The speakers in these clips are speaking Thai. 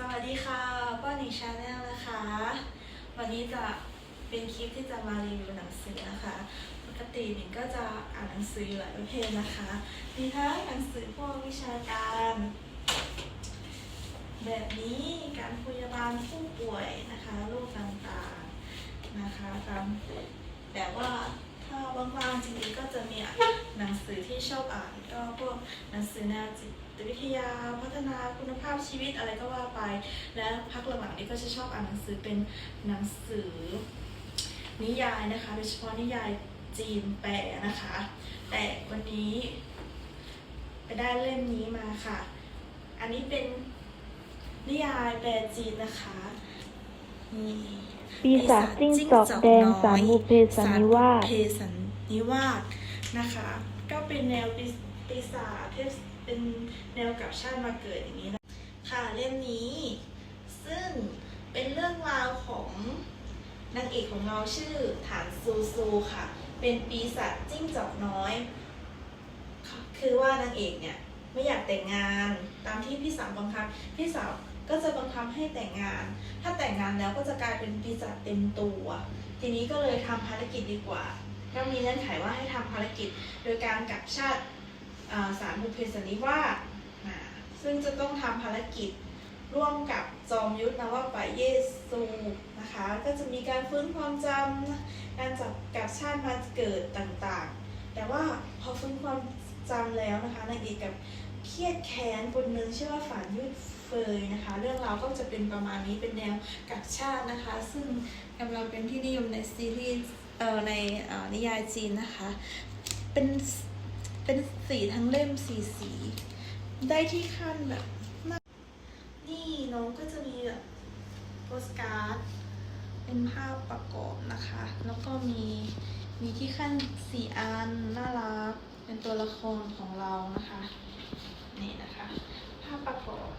สวัสดีค่ะป้าหนิงชาแนลนะคะ วันนี้จะเป็นคลิปที่จะมารีวิวหนังสือนะคะ ปกติหนิงก็จะอ่านหนังสือหลายประเภทนะคะ มีทั้งหนังสือพวกวิชาการ แบบนี้การพยาบาลผู้ป่วยนะคะโรคต่างๆนะคะตามแต่ว่า ถ้าว่างๆจริงๆก็จะมีหนังสือที่ชอบอ่านก็พวกหนังสือแนวจิตวิทยา พัฒนาคุณภาพชีวิตอะไรก็ว่าไป และพักหลังๆนี้ก็จะชอบอ่านหนังสือเป็นหนังสือ นิยายนะคะโดยเฉพาะนิยายจีนแปลนะคะ แต่วันนี้ ไปได้เล่มนี้มาค่ะ อันนี้เป็นนิยายแปลจีนนะคะ ปีศาจจิ้งจอกแดงสารบุเพสันนิวาสเพสันนิวาสนะคะ ก็เป็นแนวปีปีศาจเทพเป็นแนวกับชาติมาเกิดอย่างนี้นะค่ะเล่มนี้ ซึ่งเป็นเรื่องราวของนางเอกของเราชื่อฐานซูซูค่ะ เป็นปีศาจจิ้งจอกน้อย คือว่านางเอกเนี่ยไม่อยากแต่งงานตามที่พี่สาวบังคับพี่สาว ก็จะบังคับให้แต่งงาน ถ้าแต่งงานแล้วก็จะกลายเป็นปีศาจเต็มตัว ทีนี้ก็เลยทำภารกิจดีกว่า ก็มีเงื่อนไขว่าให้ทำภารกิจ โดยการกลับชาติสารบุพเพสันนิวาสซึ่งจะต้องทำภารกิจร่วมกับจอมยุทธนวปะเยซูนะคะ ก็จะมีการฟื้นความจำการจับกับชาติมาเกิดต่างๆ แต่ว่าพอฟื้นความจำแล้วนะคะนางเอกกับ เครียดแค้นคนหนึ่งชื่อว่าฝานยุทธเฟยนะคะ เรื่องราวก็จะเป็นประมาณนี้เป็นแนวกับชาตินะคะ ซึ่งกำลังเป็นที่นิยมในซีรีส์เอ่อในเอ่อนิยายจีนนะคะ เป็นเป็นสีทั้งเล่มสีสี ได้ที่ขั้นแบบนี่น้องก็จะมีแบบโปสการ์ดเป็นภาพประกอบนะคะ แล้วก็มีมีที่ขั้นสี่อันน่ารักเป็นตัวละครของเรานะคะ นี่นะคะภาพประกอบ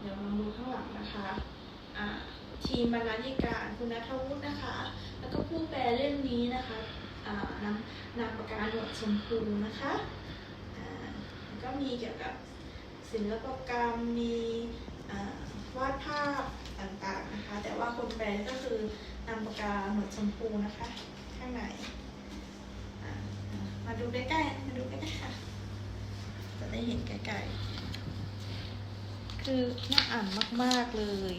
เดี๋ยวมาดูข้างหลังนะคะทีมบรรณาธิการคุณนัทวุฒินะคะ แล้วก็ผู้แปลเล่มนี้นะคะนำนามปากกาหนวดชมพูนะคะก็มีเกี่ยวกับศิลปกรรมมีวาดภาพต่างๆนะคะ แต่ว่าคนแปลก็คือนำปากกาหนวดชมพูนะคะ ข้างในมาดูใกล้ๆมาดูใกล้ เห็นใกล้ๆคือน่าอ่านมาก ๆ เลย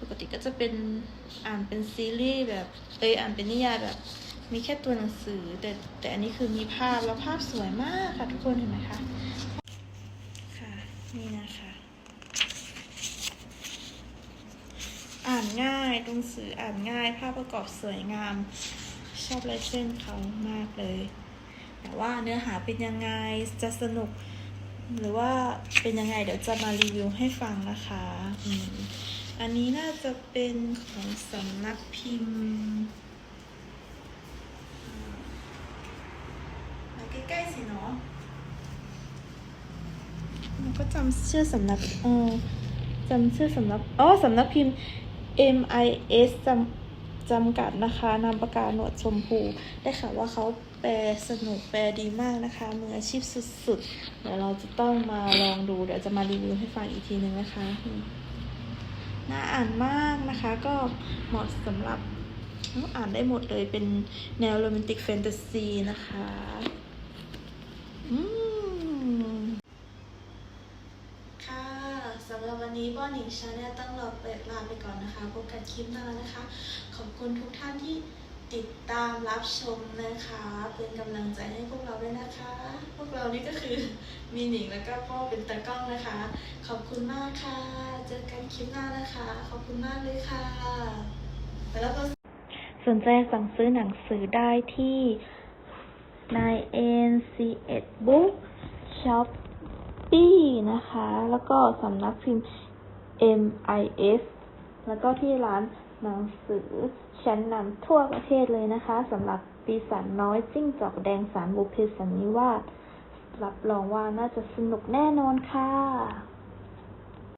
ปกติก็จะเป็นอ่านเป็นซีรีส์แบบเอยอ่านเป็นนิยายแบบ มีแค่ตัวหนังสือ แต่แต่อันนี้คือมีภาพแล้วภาพสวยมากค่ะทุกคนเห็นไหมคะ ค่ะ นี่นะคะ อ่านง่ายตรงสืออ่านง่าย ภาพประกอบสวยงาม ชอบลายเส้นเขามากเลยแต่ว่าเนื้อหาเป็นยังไง จะสนุก หรือว่าเป็นยังไงเดี๋ยวจะมารีวิวให้ฟังนะคะอืมอันนี้น่าจะเป็นของสำนักพิมพ์อ่ามาใกล้ๆสิเนาะเราก็จำชื่อสำนักเออจำชื่อสำนักอ๋อสำนักพิมพ์ MIS จำ จำกัดนะคะนามปากกาหนวดชมพู ได้ข่าวว่าเขาแปลสนุกแปลดีมากนะคะมืออาชีพสุดๆ เดี๋ยวเราจะต้องมาลองดู เดี๋ยวจะมารีวิวให้ฟังอีกทีหนึ่งนะคะ น่าอ่านมากนะคะ ก็เหมาะสำหรับอ่านได้หมดเลยเป็นแนวโรแมนติกแฟนตาซีนะคะ อืม ค่ะสำหรับวั นนี้บ้านหนิงชาแนลต้องลาไปลาไปก่อนนะคะ พบกันคลิปหน้านะคะ ขอบคุณทุกท่านที่ติดตามรับชมนะคะ เป็นกำลังใจให้พวกเราด้วยนะคะ พวกเรานี่ก็คือมีหนิงแล้วก็พ่อเป็นตากล้องนะคะ ขอบคุณมากค่ะ เจอกันคลิปหน้านะคะ ขอบคุณมากเลยค่ะแล้วก็สนใจสั่งซื้อหนังสือได้ที่ 9NC1 Book Shop ตี้นะคะ แล้วก็สำนักพิมพ์ MIS แล้วก็ที่ร้านหนังสือชั้นนำทั่วประเทศเลยนะคะสำหรับปีศาจน้อยจิ้งจอกแดงสารบุพเพสันนิวาสรับรองว่าน่าจะสนุกแน่นอนค่ะ